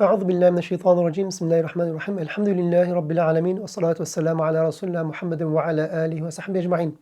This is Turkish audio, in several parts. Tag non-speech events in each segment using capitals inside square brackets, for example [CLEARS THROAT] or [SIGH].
Euzu billahi mineşşeytanirracim. Bismillahirrahmanirrahim. Elhamdülillahi rabbil alamin ve salatu vesselamu ala Resulina Muhammedin ve ala alihi ve sahbihi ecmaîn.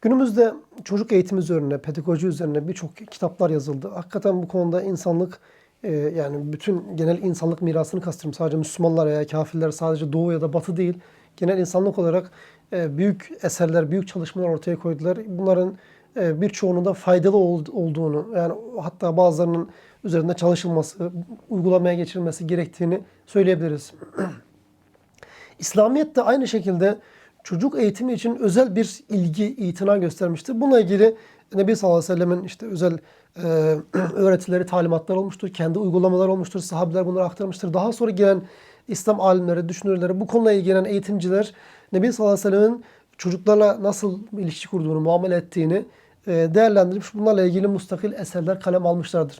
Günümüzde çocuk eğitimi üzerine, pedagoji üzerine birçok kitaplar yazıldı. Hakikaten bu konuda insanlık e, yani bütün genel insanlık mirasını kastırım. Sadece Müslümanlar veya kafirler sadece doğu ya da batı değil. Genel insanlık olarak e, büyük eserler, büyük çalışmalar ortaya koydular. Bunların birçoğunun da faydalı ol- olduğunu yani hatta bazılarının üzerinde çalışılması, uygulamaya geçirilmesi gerektiğini söyleyebiliriz. [CLEARS THROAT] İslamiyet de aynı şekilde çocuk eğitimi için özel bir ilgi, itina göstermiştir. Bununla ilgili Nebi sallallahu aleyhi ve sellemin işte özel e, [CLEARS THROAT] öğretileri, talimatlar olmuştur. Kendi uygulamalar olmuştur. Sahabeler bunları aktarmıştır. Daha sonra gelen İslam alimleri, düşünürleri, bu konuyla ilgilenen eğitimciler Nebi sallallahu aleyhi ve sellemin çocuklarla nasıl ilişki kurduğunu, muamele ettiğini e, değerlendirmiş. Bunlarla ilgili mustakil eserler kalem almışlardır.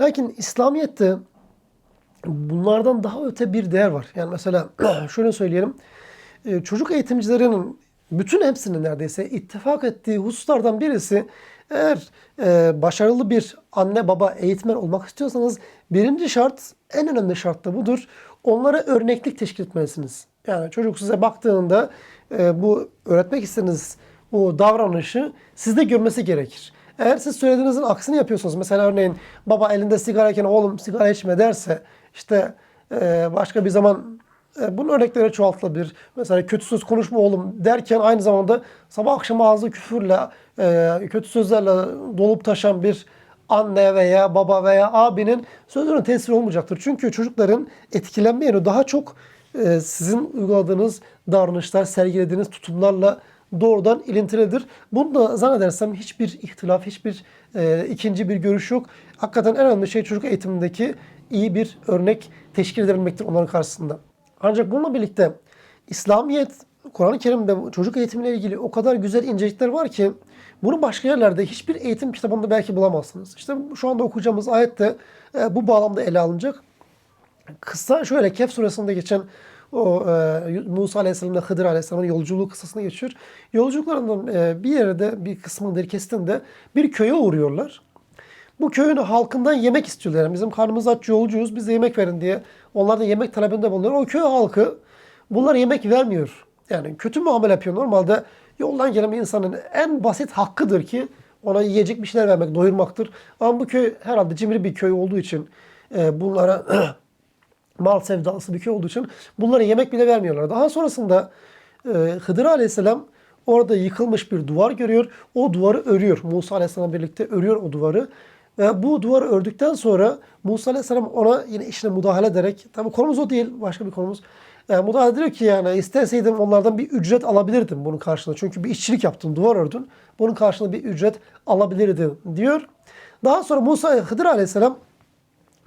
Lakin İslamiyet'te bunlardan daha öte bir değer var. Yani mesela [CLEARS THROAT] şöyle söyleyelim. Ee, Çocuk eğitimcilerinin bütün hepsinin neredeyse ittifak ettiği hususlardan birisi eğer e, başarılı bir anne baba eğitmen olmak istiyorsanız birinci şart en önemli şart da budur. Onlara örneklik teşkil etmelisiniz. Yani çocuk size baktığında e, bu öğretmek istediğiniz o davranışı sizde görmesi gerekir. Eğer siz söylediğinizin aksini yapıyorsunuz. Mesela örneğin baba elinde sigarayken oğlum sigara içme derse işte e, başka bir zaman e, bunun örnekleri çoğaltılabilir. Mesela kötü söz konuşma oğlum derken aynı zamanda sabah akşam ağzı küfürle, e, kötü sözlerle dolup taşan bir anne veya baba veya abinin sözlerine tesir olmayacaktır. Çünkü çocukların etkilenme yönü daha çok e, sizin uyguladığınız davranışlar, sergilediğiniz tutumlarla doğrudan ilintilidir. Bunda zannedersem hiçbir ihtilaf, hiçbir e, ikinci bir görüş yok. Hakikaten en önemli şey çocuk eğitimindeki iyi bir örnek teşkil edebilmektir onların karşısında. Ancak bununla birlikte İslamiyet, Kur'an-ı Kerim'de çocuk eğitimiyle ilgili o kadar güzel incelikler var ki bunu başka yerlerde hiçbir eğitim kitabında belki bulamazsınız. İşte şu anda okuyacağımız ayette e, bu bağlamda ele alınacak. Kısa şöyle Kehf suresinde geçen o e, Musa Aleyhisselam'la Hıdır Aleyhisselam'ın yolculuğu kıssasına geçiyor. Yolculuklarından e, bir yerde bir kısmının bir kesitinde bir köye uğruyorlar. Bu köyün halkından yemek istiyorlar. Yani bizim karnımız aç yolcuyuz bize yemek verin diye. Onlar da yemek talebinde bulunuyor. O köy halkı bunlara yemek vermiyor. Yani kötü muamele yapıyor. Normalde yoldan gelen bir insanın en basit hakkıdır ki ona yiyecek bir şeyler vermek, doyurmaktır. Ama bu köy herhalde cimri bir köy olduğu için e, bunlara [CLEARS THROAT] mal sevdalısı bir köy olduğu için bunlara yemek bile vermiyorlar. Daha sonrasında e, Hıdır Aleyhisselam orada yıkılmış bir duvar görüyor. O duvarı örüyor. Musa Aleyhisselam birlikte örüyor o duvarı. Ve bu duvarı ördükten sonra Musa Aleyhisselam ona yine işine müdahale ederek, tabi konumuz o değil, başka bir konumuz. Yani müdahale ediyor ki yani isteseydim onlardan bir ücret alabilirdim bunun karşılığında. Çünkü bir işçilik yaptın, duvar ördün. Bunun karşılığında bir ücret alabilirdim diyor. Daha sonra Musa Hıdır Aleyhisselam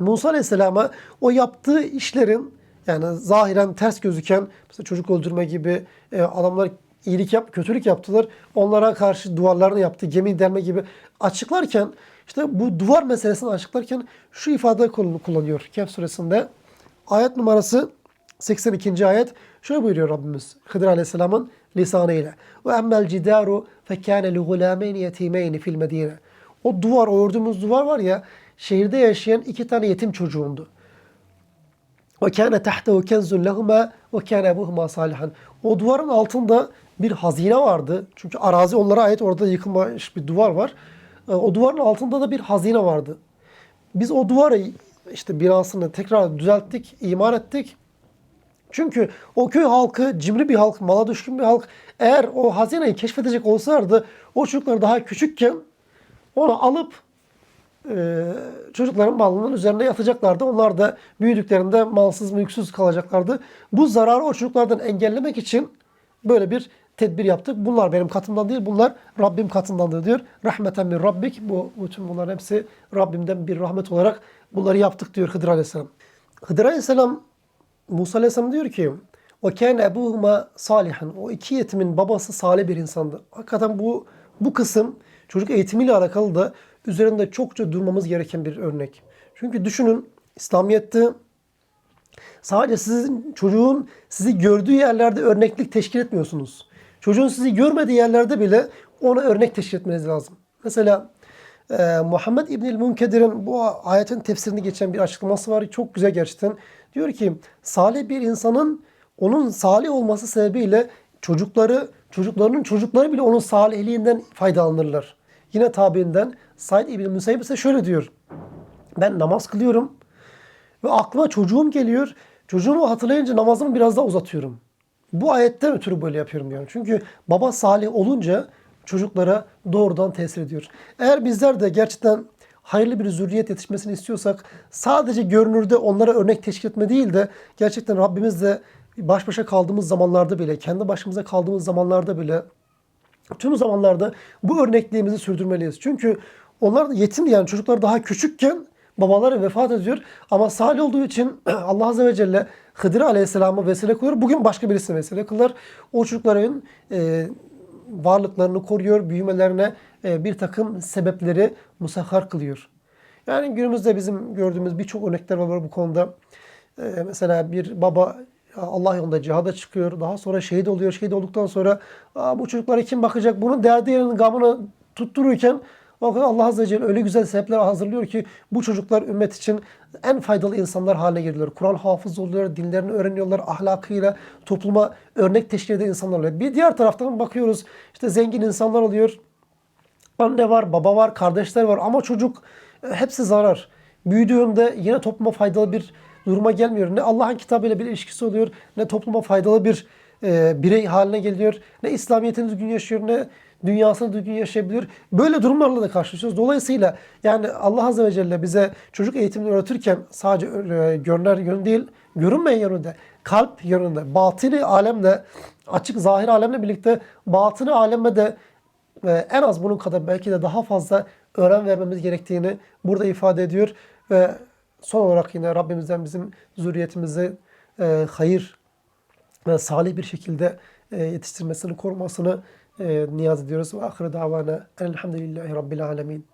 Musa Aleyhisselam'a o yaptığı işlerin yani zahiren ters gözüken mesela çocuk öldürme gibi e, adamlar iyilik yap, kötülük yaptılar. Onlara karşı duvarlarını yaptı, gemi delme gibi açıklarken işte bu duvar meselesini açıklarken şu ifade kullanıyor Kehf suresinde. Ayet numarası 82. ayet şöyle buyuruyor Rabbimiz Hıdır Aleyhisselam'ın lisanıyla. Ve emmel cidaru fekâne li gulâmeyni yetimeyni fil medine. O duvar, o ördüğümüz duvar var ya şehirde yaşayan iki tane yetim çocuğundu. Ve kâne tahtehu kenzun lehuma ve kâne ebuhuma salihan. O duvarın altında bir hazine vardı. Çünkü arazi onlara ait orada yıkılmış bir duvar var. E, O duvarın altında da bir hazine vardı. Biz o duvarı işte binasını tekrar düzelttik, imar ettik. Çünkü o köy halkı cimri bir halk, mala düşkün bir halk. Eğer o hazineyi keşfedecek olsalardı o çocuklar daha küçükken onu alıp e, çocukların malının üzerine yatacaklardı. Onlar da büyüdüklerinde malsız mülksüz kalacaklardı. Bu zararı o çocuklardan engellemek için böyle bir tedbir yaptık. Bunlar benim katımdan değil, bunlar Rabbim katındandır diyor. Rahmeten min Rabbik. Bu bütün bunların hepsi Rabbimden bir rahmet olarak bunları yaptık diyor Hıdır Aleyhisselam. Hıdır Aleyhisselam Musa Aleyhisselam diyor ki o kâne ebuhuma salihan. O iki yetimin babası salih bir insandı. Hakikaten bu bu kısım çocuk eğitimiyle alakalı da üzerinde çokça durmamız gereken bir örnek. Çünkü düşünün İslamiyet'te sadece sizin çocuğun sizi gördüğü yerlerde örneklik teşkil etmiyorsunuz. Çocuğun sizi görmediği yerlerde bile ona örnek teşkil etmeniz lazım. Mesela Ee, Muhammed İbnül Munkedir'in bu ayetin tefsirini geçen bir açıklaması var. Çok güzel gerçekten. Diyor ki salih bir insanın onun salih olması sebebiyle çocukları, çocuklarının çocukları bile onun salihliğinden faydalanırlar. Yine tabiinden Said İbn Müseyyib ise şöyle diyor. Ben namaz kılıyorum ve aklıma çocuğum geliyor. Çocuğumu hatırlayınca namazımı biraz daha uzatıyorum. Bu ayetten ötürü böyle yapıyorum diyor. Çünkü baba salih olunca çocuklara doğrudan tesir ediyor. Eğer bizler de gerçekten hayırlı bir zürriyet yetişmesini istiyorsak sadece görünürde onlara örnek teşkil etme değil de gerçekten Rabbimizle baş başa kaldığımız zamanlarda bile, kendi başımıza kaldığımız zamanlarda bile tüm zamanlarda bu örnekliğimizi sürdürmeliyiz. Çünkü onlar da yetim yani çocuklar daha küçükken babaları vefat ediyor. Ama salih olduğu için [CLEARS THROAT] Allah Azze ve Celle Hıdır Aleyhisselam'ı vesile kılıyor. Bugün başka birisine vesile kılar. O çocukların e, varlıklarını koruyor, büyümelerine e, bir takım sebepleri musahhar kılıyor. Yani günümüzde bizim gördüğümüz birçok örnekler var bu konuda. E, mesela bir baba Allah yolunda cihada çıkıyor. Daha sonra şehit oluyor. Şehit olduktan sonra bu çocuklara kim bakacak? Bunun derdi yerinin gamını tuttururken kadar Allah Azze ve Celle öyle güzel sebepler hazırlıyor ki bu çocuklar ümmet için en faydalı insanlar haline geliyor. Kur'an hafız oluyor, dinlerini öğreniyorlar, ahlakıyla topluma örnek teşkil eden insanlar oluyor. Bir diğer taraftan bakıyoruz işte zengin insanlar oluyor. Anne var, baba var, kardeşler var ama çocuk e, hepsi zarar. Büyüdüğünde yine topluma faydalı bir duruma gelmiyor. Ne Allah'ın kitabıyla bir ilişkisi oluyor, ne topluma faydalı bir e, birey haline geliyor, ne İslamiyetini düzgün yaşıyor, ne dünyasını düzgün yaşayabiliyor. Böyle durumlarla da karşılaşıyoruz. Dolayısıyla yani Allah Azze ve Celle bize çocuk eğitimini öğretirken sadece e, görünen yönü değil, görünmeyen yönünde, kalp yönünde, batini alemle, açık zahir alemle birlikte batını aleme de ve en az bunun kadar belki de daha fazla önem vermemiz gerektiğini burada ifade ediyor. Ve son olarak yine Rabbimizden bizim zürriyetimizi e, hayır ve salih bir şekilde e, yetiştirmesini, korumasını e, niyaz ediyoruz. Ve ahire davana elhamdülillahi rabbil alemin.